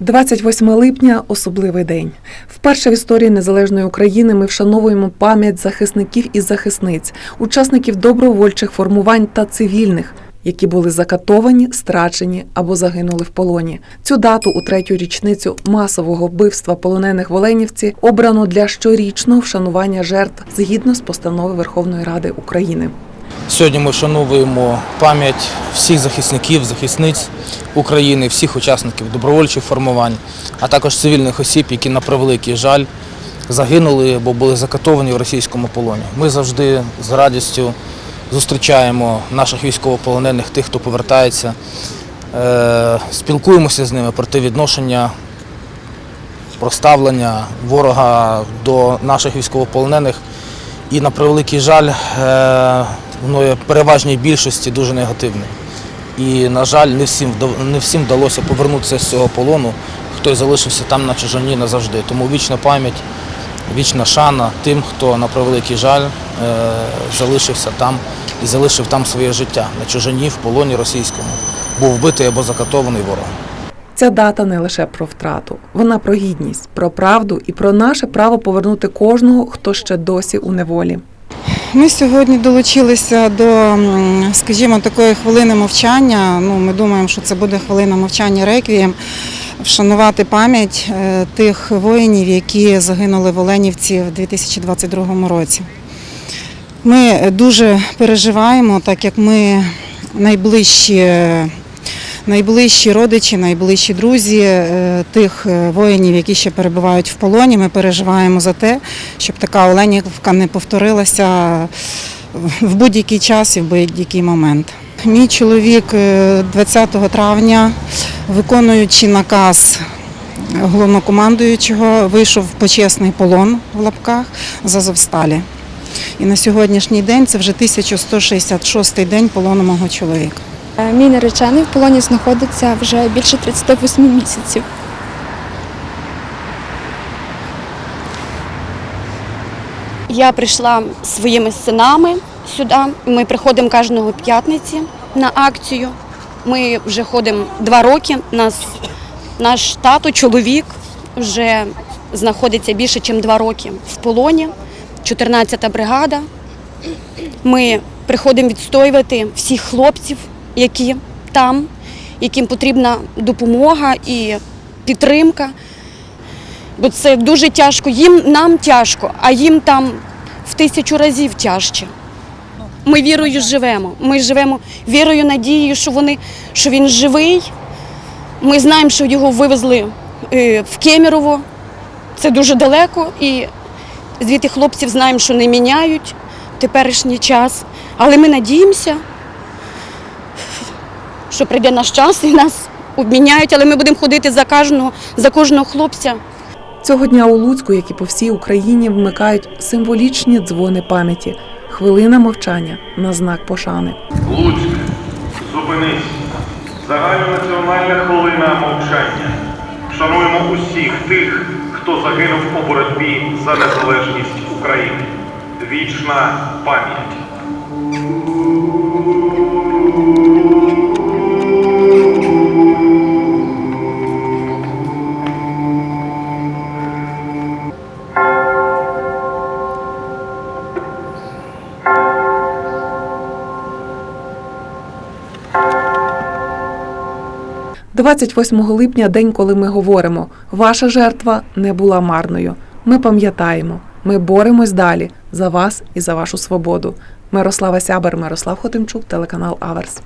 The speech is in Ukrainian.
28 липня особливий день. Вперше в історії незалежної України ми вшановуємо пам'ять захисників і захисниць, учасників добровольчих формувань та цивільних, які були закатовані, страчені або загинули в полоні. Цю дату у третю річницю масового вбивства полонених в Оленівці обрано для щорічного вшанування жертв згідно з постанови Верховної Ради України. Сьогодні ми вшановуємо пам'ять всіх захисників, захисниць України, всіх учасників добровольчих формувань, а також цивільних осіб, які на превеликий жаль загинули або були закатовані в російському полоні. Ми завжди з радістю зустрічаємо наших військовополонених, тих, хто повертається, е, спілкуємося з ними про те відношення, про ставлення ворога до наших військовополонених. І на превеликий жаль, є переважній більшості дуже негативне. І, на жаль, не всім, не всім вдалося повернутися з цього полону. Хтось залишився там на чужині назавжди. Тому вічна пам'ять, вічна шана тим, хто на превеликий жаль е, залишився там і залишив там своє життя на чужині, в полоні російському. Був вбитий або закатований ворогом. Ця дата не лише про втрату, вона про гідність, про правду і про наше право повернути кожного, хто ще досі у неволі. Ми сьогодні долучилися до, скажімо, такої хвилини мовчання. Ну, ми думаємо, що це буде хвилина мовчання реквієм, вшанувати пам'ять е, тих воїнів, які загинули в Оленівці в 2022 році. Ми дуже переживаємо, так як ми найближчі. Найближчі родичі, найближчі друзі е, тих е, воїнів, які ще перебувають в полоні. Ми переживаємо за те, щоб така Оленівка не повторилася в будь-який час і в будь-який момент. Мій чоловік е, 20 травня, виконуючи наказ головнокомандуючого, вийшов в почесний полон в лапках з Азовсталі. І на сьогоднішній день це вже 1166 день полону мого чоловіка. Е, Мій наречений в полоні знаходиться вже більше 38 місяців. Я прийшла своїми синами сюди. Ми приходимо кожного п'ятниці на акцію. Ми вже ходимо два роки. Нас, наш тато, чоловік, вже знаходиться більше, ніж два роки в полоні. 14-та бригада. Ми приходимо відстоювати всіх хлопців, які там, яким потрібна допомога і підтримка. Бо це дуже тяжко. Їм нам тяжко, а їм там в тисячу разів тяжче. Ми вірою живемо. Ми живемо вірою, надією, що вони, що він живий. Ми знаємо, що його вивезли е, в Кемерово. Це дуже далеко. І звідти хлопців знаємо, що не міняють теперішній час. Але ми надіємося, що прийде наш час і нас обміняють, але ми будемо ходити за кожного, за кожного хлопця. Цього дня у Луцьку, як і по всій Україні, вмикають символічні дзвони пам'яті, хвилина мовчання на знак пошани. Луцьк, зупинись. Загальнонаціональна хвилина мовчання. Шануємо усіх тих, хто загинув у боротьбі за незалежність України. Вічна пам'ять. – 28 липня день, коли ми говоримо: ваша жертва не була марною. Ми пам'ятаємо, ми боремось далі за вас і за вашу свободу. Мирослава Сябер, Мирослав Хотимчук, телеканал Аверс.